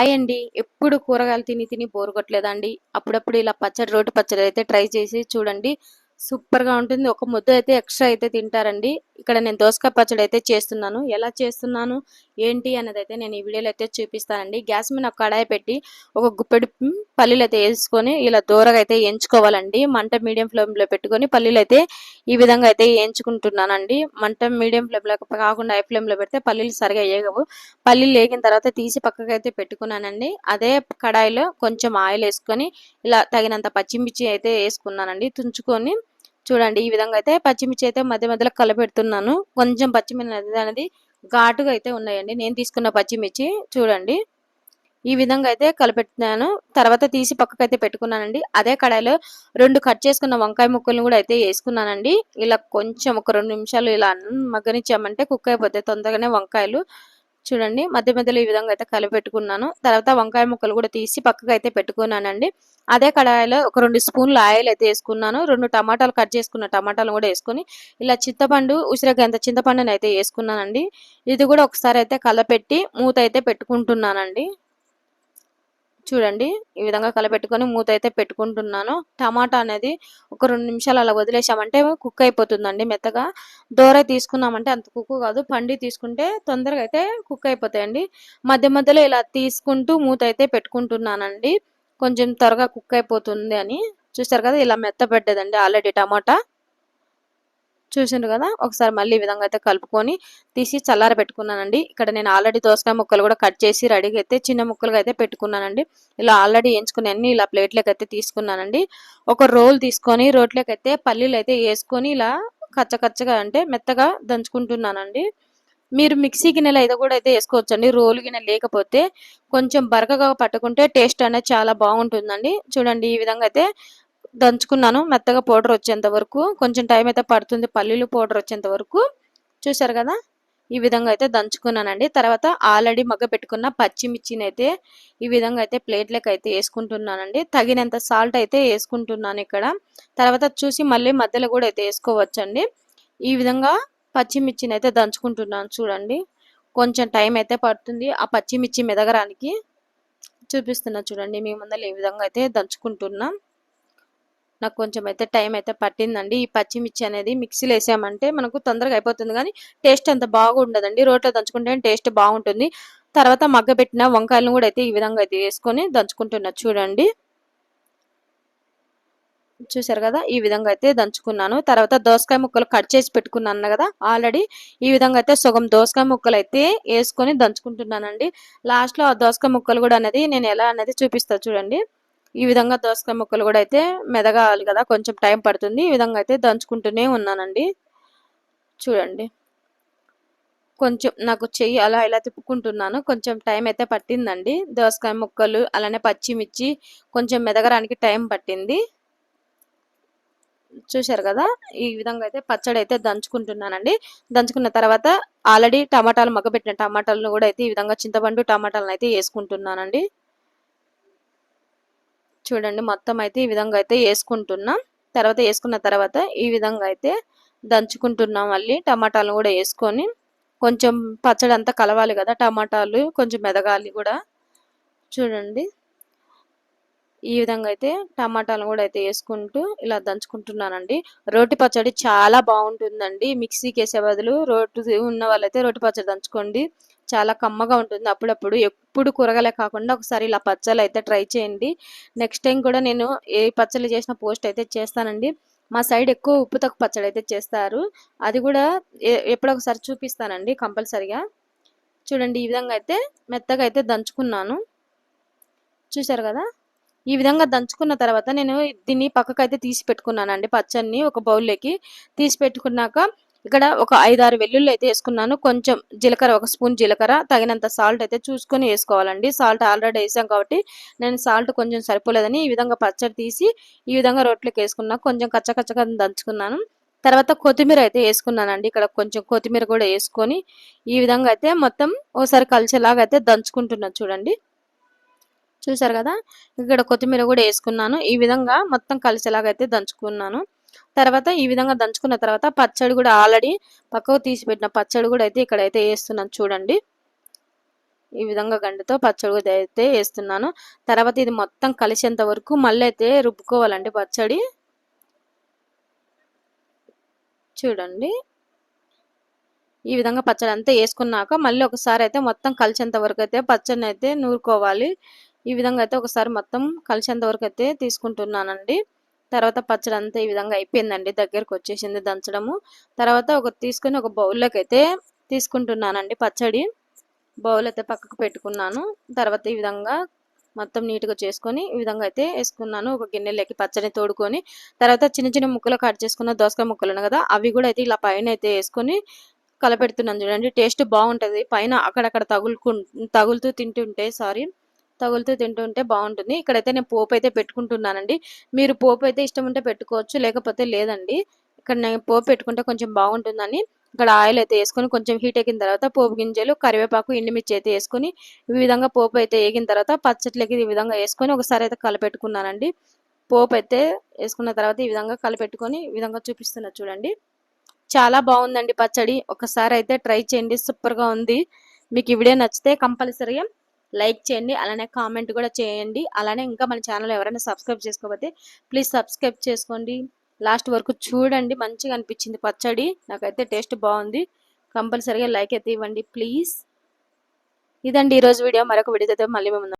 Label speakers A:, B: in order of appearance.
A: Hi అండి. ఎప్పుడు కూరగాయలు తిని తిని బోరగొట్టలేదండి అప్పుడప్పుడు ఇలా పచ్చడి, రోటి పచ్చడి అయితే ట్రై చేసి చూడండి. సూపర్‌గా ఉంటుంది. ఒక ముద్ద అయితే ఎక్స్‌ట్రా అయితే తింటారండి. ఇక్కడ నేను దోసకాయ పచ్చడి అయితే చేస్తున్నాను. ఎలా చేస్తున్నాను, ఏంటి అన్నదైతే నేను ఈ వీడియోలో అయితే చూపిస్తానండి. గ్యాస్ మీద ఒక కడాయి పెట్టి ఒక గుప్పెడు పల్లీలు అయితే వేసుకొని ఇలా దూరగా అయితే ఎంచుకోవాలండి మంట మీడియం ఫ్లేమ్‌లో పెట్టుకొని పల్లీలు అయితే ఈ విధంగా అయితే వేయించుకుంటున్నానండి మంట మీడియం ఫ్లేమ్‌లో కాకుండా హై ఫ్లేమ్‌లో పెడితే పల్లీలు సరిగా ఏగవు. పల్లీలు వేగిన తర్వాత తీసి పక్కకైతే పెట్టుకున్నానండి. అదే కడాయిలో కొంచెం ఆయిల్ వేసుకొని ఇలా తగినంత పచ్చిమిర్చి అయితే వేసుకున్నానండి తుంచుకొని చూడండి ఈ విధంగా అయితే పచ్చిమిర్చి అయితే మధ్య మధ్యలో కలపెడుతున్నాను. కొంచెం పచ్చిమిర్చి అనేది ఘాటుగా అయితే ఉన్నాయండి. నేను తీసుకున్న పచ్చిమిర్చి చూడండి. ఈ విధంగా అయితే కలపెట్టినాను తర్వాత తీసి పక్కకు అయితే పెట్టుకున్నానండి. అదే కడాయిలో రెండు కట్ చేసుకున్న వంకాయ ముక్కలను కూడా అయితే వేసుకున్నానండి ఇలా కొంచెం ఒక రెండు నిమిషాలు ఇలా మగ్గనిచ్చామంటే కుక్ అయిపోతాయి తొందరగానే వంకాయలు. చూడండి మధ్య మధ్యలో ఈ విధంగా అయితే కలిపెట్టుకున్నాను. తర్వాత వంకాయ ముక్కలు కూడా తీసి పక్కకు అయితే పెట్టుకున్నానండి. అదే కడాయిలో ఒక రెండు స్పూన్ల ఆయిల్ అయితే వేసుకున్నాను రెండు టమాటాలు కట్ చేసుకున్న టమాటాలు కూడా వేసుకొని ఇలా చింతపండు ఉసిరికాయంత చింతపండుని అయితే వేసుకున్నానండి ఇది కూడా ఒకసారి అయితే కలపెట్టి మూత అయితే పెట్టుకుంటున్నానండి. చూడండి ఈ విధంగా కలపెట్టుకొని మూత అయితే పెట్టుకుంటున్నాను. టమాటా అనేది ఒక రెండు నిమిషాలు అలా వదిలేసామంటే కుక్ అయిపోతుందండి మెత్తగా. దోర తీసుకున్నామంటే అంత కుక్ కాదు. పండి తీసుకుంటే తొందరగా అయితే కుక్ అయిపోతాయండి. మధ్య మధ్యలో ఇలా తీసుకుంటూ మూత అయితే పెట్టుకుంటున్నానండి. కొంచెం త్వరగా కుక్ అయిపోతుంది అని. చూస్తారు కదా ఇలా మెత్తబడ్డదండి ఆల్రెడీ టమాటా. చూసిండ్రు కదా ఒకసారి మళ్ళీ ఈ విధంగా అయితే కలుపుకొని తీసి చల్లార పెట్టుకున్నానండి. ఇక్కడ నేను ఆల్రెడీ దోసకాయ ముక్కలు కూడా కట్ చేసి రెడీగా అయితే చిన్న ముక్కలుగా అయితే పెట్టుకున్నానండి. ఇలా ఆల్రెడీ ఏంచుకుని అన్ని ఇలా ప్లేట్లోకి అయితే తీసుకున్నానండి. ఒక రోల్ తీసుకొని రోట్లోకి అయితే పల్లీలు అయితే వేసుకొని ఇలా కచ్చ కచ్చగా అంటే మెత్తగా దంచుకుంటున్నానండి. మీరు మిక్సీ గిన్నెలో ఇది కూడా అయితే ఏసుకోవచ్చండి. రోలు గిన్నె లేకపోతే కొంచెం బరకగా పట్టుకుంటే టేస్ట్ అనేది చాలా బాగుంటుందండి. చూడండి ఈ విధంగా అయితే దంచుకున్నాను. మెత్తగా పౌడర్ వచ్చేంత వరకు కొంచెం టైం అయితే పడుతుంది పల్లీలు పౌడర్ వచ్చేంత వరకు. చూసారు కదా ఈ విధంగా అయితే దంచుకున్నానండి. తర్వాత ఆల్రెడీ మగ్గపెట్టుకున్న పచ్చిమిర్చిని అయితే ఈ విధంగా అయితే ప్లేట్లోకి అయితే వేసుకుంటున్నానండి తగినంత సాల్ట్ అయితే వేసుకుంటున్నాను ఇక్కడ. తర్వాత చూసి మళ్ళీ మధ్యలో కూడా అయితే వేసుకోవచ్చండి ఈ విధంగా పచ్చిమిర్చిని అయితే దంచుకుంటున్నాను చూడండి. కొంచెం టైం అయితే పడుతుంది ఆ పచ్చిమిర్చి మెదగడానికి. చూపిస్తున్నా చూడండి మీ ముందర ఈ విధంగా అయితే దంచుకుంటున్నాం నాకు కొంచెం అయితే టైం అయితే పట్టిందండి. ఈ పచ్చిమిర్చి అనేది మిక్సీలో వేసామంటే మనకు తొందరగా అయిపోతుంది కానీ టేస్ట్ అంత బాగుండదండి. రోట్లో దంచుకుంటే టేస్ట్ బాగుంటుంది. తర్వాత మగ్గబెట్టిన వంకాయలను కూడా అయితే ఈ విధంగా అయితే వేసుకొని దంచుకుంటున్నా చూడండి. చూసారు కదా ఈ విధంగా అయితే దంచుకున్నాను. తర్వాత దోసకాయ ముక్కలు కట్ చేసి పెట్టుకున్నాను కదా ఆల్రెడీ ఈ విధంగా అయితే సగం దోసకాయ ముక్కలు అయితే వేసుకొని దంచుకుంటున్నానండి. లాస్ట్‌లో ఆ దోసకాయ ముక్కలు కూడా అనేది నేను ఎలా అనేది చూపిస్తాను చూడండి. ఈ విధంగా దోసకాయ ముక్కలు కూడా అయితే మెదగాలి కదా కొంచెం టైం పడుతుంది. ఈ విధంగా అయితే దంచుకుంటూనే ఉన్నానండి. చూడండి. కొంచెం నాకు చెయ్యి అలా ఇలా తిప్పుకుంటున్నాను. కొంచెం టైం అయితే పట్టిందండి. దోసకాయ ముక్కలు అలానే పచ్చిమిర్చి కొంచెం మెదగడానికి టైం పట్టింది. చూశారు కదా ఈ విధంగా అయితే పచ్చడి అయితే దంచుకుంటున్నానండి. దంచుకున్న తర్వాత ఆల్రెడీ టమాటాలు మగ్గబెట్టిన టమాటాలను కూడా అయితే ఈ విధంగా చింతపండు టమాటాలను అయితే వేసుకుంటున్నానండి చూడండి మొత్తం అయితే ఈ విధంగా అయితే వేసుకుంటున్నాం తర్వాత వేసుకున్న తర్వాత ఈ విధంగా అయితే దంచుకుంటున్నాం మళ్ళీ టమాటాలను కూడా వేసుకొని కొంచెం పచ్చడి అంతా కలవాలి కదా టమాటాలు కొంచెం మెదగాలి కూడా. చూడండి. ఈ విధంగా అయితే టమాటాలను కూడా అయితే వేసుకుంటూ ఇలా దంచుకుంటున్నానండి. రోటి పచ్చడి చాలా బాగుంటుందండి. మిక్సీకి వేసే బదులు రోటి ఉన్న వాళ్ళైతే రోటి పచ్చడి దంచుకోండి. చాలా కమ్మగా ఉంటుంది. అప్పుడప్పుడు ఎప్పుడు కూరగాయలే కాకుండా ఒకసారి ఇలా పచ్చళ్ళు అయితే ట్రై చేయండి. నెక్స్ట్ టైం కూడా నేను ఏ పచ్చళ్ళు చేసిన పోస్ట్ అయితే చేస్తానండి. మా సైడ్ ఎక్కువ ఉప్పు తక్కువ పచ్చడి అయితే చేస్తారు. అది కూడా ఎప్పుడొకసారి చూపిస్తానండి కంపల్సరిగా చూడండి ఈ విధంగా అయితే మెత్తగా అయితే దంచుకున్నాను. చూశారు కదా ఈ విధంగా దంచుకున్న తర్వాత నేను దీన్ని పక్కకైతే తీసి పెట్టుకున్నానండి పచ్చడిని ఒక బౌల్‌లోకి. తీసి పెట్టుకున్నాక ఇక్కడ ఒక 5, 6 వెల్లుల్లి అయితే వేసుకున్నాను కొంచెం జీలకర్ర ఒక స్పూన్ జీలకర్ర తగినంత సాల్ట్ అయితే చూసుకొని వేసుకోవాలండి సాల్ట్ ఆల్రెడీ వేసాం కాబట్టి నేను సాల్ట్ కొంచెం సరిపోలేదని ఈ విధంగా పచ్చడి తీసి ఈ విధంగా రోట్లోకి వేసుకున్నాను కొంచెం కచ్చకచ్చగా దంచుకున్నాను. తర్వాత కొత్తిమీర అయితే వేసుకున్నానండి ఇక్కడ కొంచెం కొత్తిమీర కూడా వేసుకొని ఈ విధంగా అయితే మొత్తం ఓసారి కలిసేలాగా అయితే దంచుకుంటున్నా చూడండి. చూసారు కదా? ఇక్కడ కొత్తిమీర కూడా వేసుకున్నాను. ఈ విధంగా మొత్తం కలిసేలాగా అయితే దంచుకున్నాను. తర్వాత ఈ విధంగా దంచుకున్న తర్వాత పచ్చడి కూడా ఆల్రెడీ పక్కకు తీసి పెట్టిన పచ్చడి కూడా అయితే ఇక్కడైతే వేస్తున్నాను చూడండి. ఈ విధంగా గంటతో పచ్చడి అయితే వేస్తున్నాను. తర్వాత ఇది మొత్తం కలిసేంత వరకు మళ్ళీ అయితే రుబ్బుకోవాలండి పచ్చడి. చూడండి. ఈ విధంగా పచ్చడి అంతా వేసుకున్నాక మళ్ళీ ఒకసారి అయితే మొత్తం కలిసేంత వరకు అయితే పచ్చడిని అయితే నూరుకోవాలి. ఈ విధంగా అయితే ఒకసారి మొత్తం కలిసేంత వరకు అయితే తీసుకుంటున్నానండి. తర్వాత పచ్చడి అంతా ఈ విధంగా అయిపోయిందండి. దగ్గరకు వచ్చేసింది దంచడము. తర్వాత ఒక తీసుకొని ఒక బౌల్లోకి అయితే తీసుకుంటున్నానండి పచ్చడి. బౌల్ అయితే పక్కకు పెట్టుకున్నాను. తర్వాత ఈ విధంగా మొత్తం నీట్గా చేసుకొని ఈ విధంగా అయితే వేసుకున్నాను. ఒక గిన్నెలోకి పచ్చడి తోడుకొని తర్వాత చిన్న చిన్న ముక్కలు కట్ చేసుకున్న దోసకాయ ముక్కలు కదా అవి కూడా అయితే ఇలా పైన అయితే వేసుకొని కలపెడుతున్నాను చూడండి. టేస్ట్ బాగుంటుంది. పైన అక్కడక్కడ తగులుకు తగులుతూ తింటుంటే సారీ. తగులుతూ తింటుంటే బాగుంటుంది. ఇక్కడైతే నేను పోపు అయితే పెట్టుకుంటున్నానండి. మీరు పోపు అయితే ఇష్టం ఉంటే పెట్టుకోవచ్చు లేకపోతే లేదండి. ఇక్కడ నేను పోపు పెట్టుకుంటే కొంచెం బాగుంటుందని. ఇక్కడ ఆయిల్ అయితే వేసుకొని కొంచెం హీట్ ఎక్కిన తర్వాత పోపు గింజలు కరివేపాకు ఎండుమిర్చి అయితే వేసుకొని ఈ విధంగా పోపు అయితే వేగిన తర్వాత పచ్చట్లకి ఈ విధంగా వేసుకొని ఒకసారి అయితే కలపెట్టుకున్నానండి. పోపు అయితే వేసుకున్న తర్వాత ఈ విధంగా కలిపెట్టుకొని ఈ విధంగా చూపిస్తున్నా చూడండి. చాలా బాగుందండి పచ్చడి. ఒకసారి అయితే ట్రై చేయండి. సూపర్గా ఉంది. మీకు ఈ వీడియో నచ్చితే కంపల్సరీగా లైక్ చేయండి అలానే కామెంట్ కూడా చేయండి. అలానే ఇంకా మన ఛానల్ ఎవరైనా సబ్స్క్రైబ్ చేసుకోకపోతే ప్లీజ్ సబ్స్క్రైబ్ చేసుకోండి. లాస్ట్ వరకు చూడండి మంచిగా అనిపించింది పచ్చడి. నాకైతే టేస్ట్ బాగుంది. కంపల్సరీగా లైక్ అయితే ఇవ్వండి ప్లీజ్. ఇదండి ఈరోజు వీడియో. మరొక వీడియోతో మళ్ళీ మేము